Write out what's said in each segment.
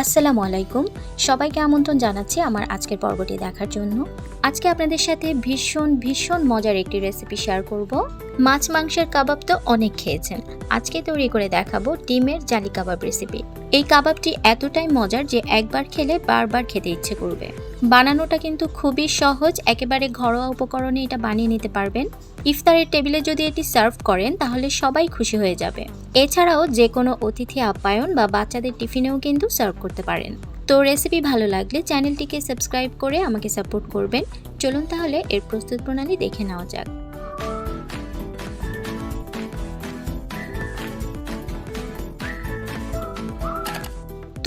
আসসালামু আলাইকুম। সবাইকে আমন্ত্রণ জানাচ্ছি আমার আজকের পর্বটি দেখার জন্য। আজকে আপনাদের সাথে ভীষণ ভীষণ মজার একটি রেসিপি শেয়ার করব। মাছ মাংসের কাবাব তো অনেক খেয়েছেন। আজকে তৈরি করে দেখাবো ডিমের জালি কাবাব রেসিপি এই কাবাবটি এতটাই মজার যে একবার খেলে বারবার খেতে ইচ্ছে করবে। বানানোটা কিন্তু খুবই সহজ, একেবারে ঘরোয়া উপকরণে এটা বানিয়ে নিতে পারবেন। ইফতারের টেবিলে যদি এটি সার্ভ করেন, তাহলে সবাই খুশি হয়ে যাবে। এছাড়াও যে কোনো অতিথি আপ্যায়ন বা বাচ্চাদের টিফিনেও কিন্তু সার্ভ করতে পারেন। তো রেসিপি ভালো লাগলে চ্যানেলটিকে সাবস্ক্রাইব করে আমাকে সাপোর্ট করবেন। চলুন তাহলে এর প্রস্তুত প্রণালী দেখে নেওয়া যাক।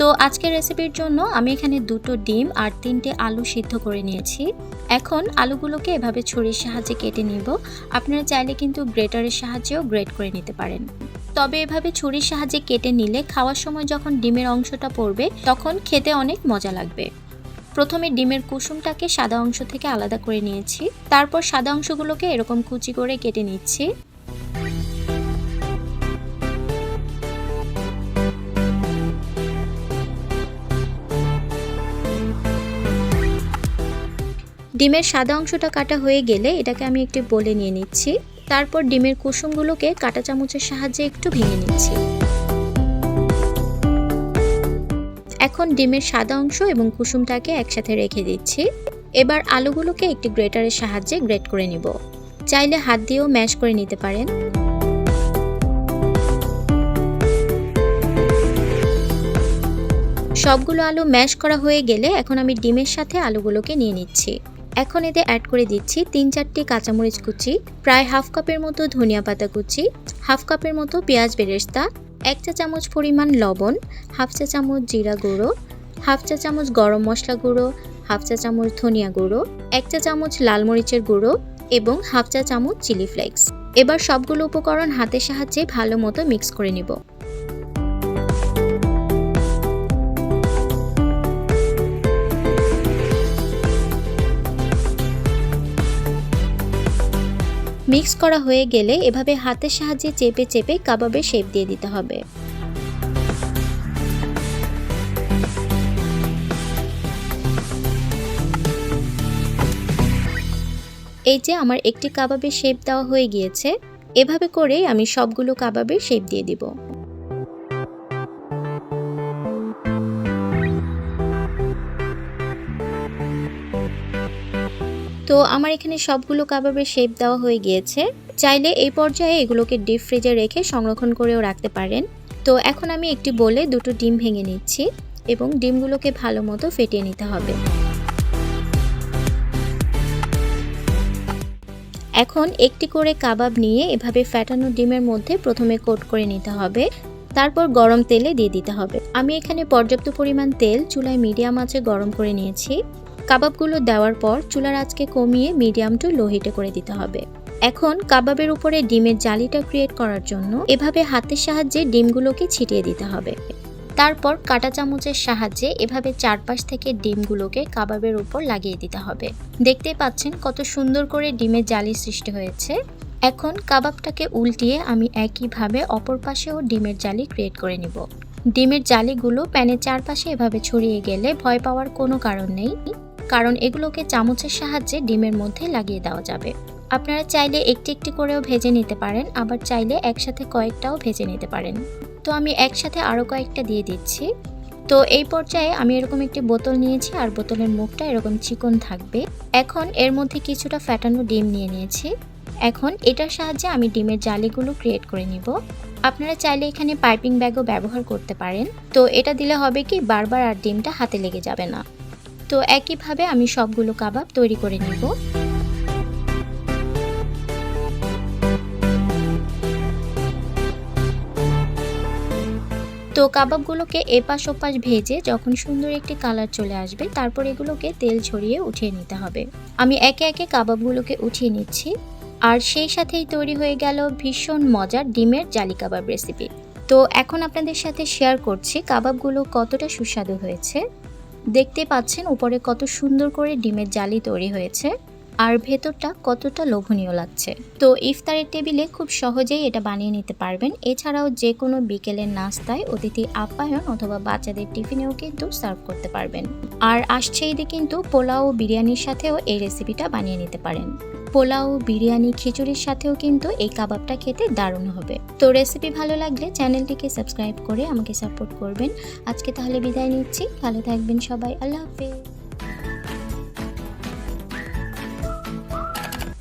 তো আজকের রেসিপির জন্য আমি এখানে দুটো ডিম আর তিনটে আলু সিদ্ধ করে নিয়েছি। এখন আলুগুলোকে এভাবে ছুরির সাহায্যে কেটে নিব। আপনারা চাইলে কিন্তু গ্রেটারের সাহায্যেও গ্রেট করে নিতে পারেন। তবে এভাবে ছুরির সাহায্যে কেটে নিলে খাওয়ার সময় যখন ডিমের অংশটা পড়বে, তখন খেতে অনেক মজা লাগবে। প্রথমে ডিমের কুসুমটাকে সাদা অংশ থেকে আলাদা করে নিয়েছি। তারপর সাদা অংশগুলোকে এরকম কুচি করে কেটে নিচ্ছি। ডিমের সাদা অংশটা কাটা হয়ে গেলে এটাকে আমি একটু বলে নিয়ে নিচ্ছি। তারপর ডিমের কুসুমগুলোকে কাটা চামচের সাহায্যে একটু ভেঙে নিচ্ছি। এখন ডিমের সাদা অংশ এবং কুসুমটাকে একসাথে রেখে দিচ্ছি। এবার আলুগুলোকে একটি গ্রেটারের সাহায্যে গ্রেট করে নিব। চাইলে হাত দিয়েও ম্যাশ করে নিতে পারেন। সবগুলো আলু ম্যাশ করা হয়ে গেলে এখন আমি ডিমের সাথে আলুগুলোকে নিয়ে নিচ্ছি। এখন এতে অ্যাড করে দিচ্ছি তিন চারটি কাঁচামরিচ কুচি, প্রায় হাফ কাপের মতো ধনিয়া পাতা কুচি হাফ কাপের মতো পেঁয়াজ বেরেস্তা, এক চা চামচ পরিমাণ লবণ হাফ চা চামচ জিরা গুঁড়ো হাফ চা চামচ গরম মশলা গুঁড়ো হাফ চা চামচ ধনিয়া গুঁড়ো, এক চা চামচ লাল মরিচের গুঁড়ো এবং হাফ চা চামচ চিলি ফ্লেক্স এবার সবগুলো উপকরণ হাতের সাহায্যে ভালো মতো মিক্স করে নিব। মিক্স করা হয়ে গেলে এভাবে হাতের সাহায্যে চেপে চেপে কাবাবের শেপ দিয়ে দিতে হবে। এই যে আমার একটি কাবাবের শেপ দেওয়া হয়ে গিয়েছে, এভাবে করে আমি সবগুলো কাবাবের শেপ দিয়ে দিব। তো আমার এখানে সবগুলো কাবাবের শেপ দেওয়া হয়ে গিয়েছে। চাইলে এই পর্যায়ে এগুলোকে ডিপ ফ্রিজে রেখে সংরক্ষণ করেও রাখতে পারেন। তো এখন আমি একটি বলে দুটো ডিম ভেঙে নিচ্ছি এবং ডিমগুলোকে ভালো মতো ফেটিয়ে নিতে হবে। এখন একটি করে কাবাব নিয়ে এভাবে ফ্যাটানো ডিমের মধ্যে প্রথমে কোট করে নিতে হবে। তারপর গরম তেলে দিয়ে দিতে হবে। আমি এখানে পর্যাপ্ত পরিমাণ তেল চুলায় মিডিয়াম আঁচে গরম করে নিয়েছি। কাবাবগুলো দেওয়ার পর চুলার আঁচকে কমিয়ে মিডিয়াম টু লো হিটে করে দিতে হবে। এখন কাবাবের উপরে ডিমের জালিটা ক্রিয়েট করার জন্য এভাবে হাতের সাহায্যে ডিমগুলোকে ছিটিয়ে দিতে হবে। তারপর কাঁটা চামচের সাহায্যে এভাবে চারপাশ থেকে ডিমগুলোকে কাবাবের উপর লাগিয়ে দিতে হবে। দেখতে পাচ্ছেন কত সুন্দর করে ডিমের জালি সৃষ্টি হয়েছে। এখন কাবাবটাকে উল্টিয়ে আমি একইভাবে অপর পাশেও ডিমের জালি ক্রিয়েট করে নিব। ডিমের জালিগুলো প্যানের চারপাশে এভাবে ছড়িয়ে গেলে ভয় পাওয়ার কোনো কারণ নেই। কারণ এগুলোকে চামচের সাহায্যে ডিমের মধ্যে লাগিয়ে দেওয়া যাবে। আপনারা চাইলে একটি একটি করেও ভেজে নিতে পারেন, আবার চাইলে একসাথে কয়েকটাও ভেজে নিতে পারেন। তো আমি একসাথে আরও কয়েকটা দিয়ে দিচ্ছি। তো এই পর্যায়ে আমি এরকম একটি বোতল নিয়েছি, আর বোতলের মুখটা এরকম চিকন থাকবে। এখন এর মধ্যে কিছুটা ফ্যাটানো ডিম নিয়ে নিয়েছি। এখন এটার সাহায্যে আমি ডিমের জালিগুলো ক্রিয়েট করে নিব। আপনারা চাইলে এখানে পাইপিং ব্যাগও ব্যবহার করতে পারেন। তো এটা দিলে হবে কি, বারবার আর ডিমটা হাতে লেগে যাবে না। তো একইভাবে আমি সবগুলো কাবাব তৈরি করে নিব। তো কাবাবগুলোকে এপাশ ওপাশ ভেজে যখন সুন্দর একটি কালার চলে আসবে, তারপর এগুলোকে তেল ছড়িয়ে উঠিয়ে নিতে হবে। আমি একে একে কাবাবগুলোকে উঠিয়ে নিচ্ছি। আর সেই সাথেই তৈরি হয়ে গেল ভীষণ মজার ডিমের জালি কাবাব রেসিপি তো এখন আপনাদের সাথে শেয়ার করছি কাবাবগুলো কতটা সুস্বাদু হয়েছে। দেখতে পাচ্ছেন উপরে কত সুন্দর করে ডিমের জালি তৈরি হয়েছে। আর ভেতরটা কতটা লোভনীয় লাগছে। তো ইফতারের টেবিলে খুব সহজেই এটা বানিয়ে নিতে পারবেন। এছাড়াও যে কোনো বিকেলের নাস্তায় অতিথি আপ্যায়ন অথবা বাচ্চাদের টিফিনেও কিন্তু সার্ভ করতে পারবেন। আর আসছে ঈদে কিন্তু পোলাও বিরিয়ানির সাথেও এই রেসিপিটা বানিয়ে নিতে পারেন। পোলাও, বিরিয়ানি, খিচুড়ির সাথেও কিন্তু এই কাবাবটা খেতে দারুণ হবে। তো রেসিপি ভালো লাগলে চ্যানেলটিকে সাবস্ক্রাইব করে আমাকে সাপোর্ট করবেন। আজকে তাহলে বিদায় নিচ্ছি। ভালো থাকবেন সবাই। আল্লাহ হাফেজ।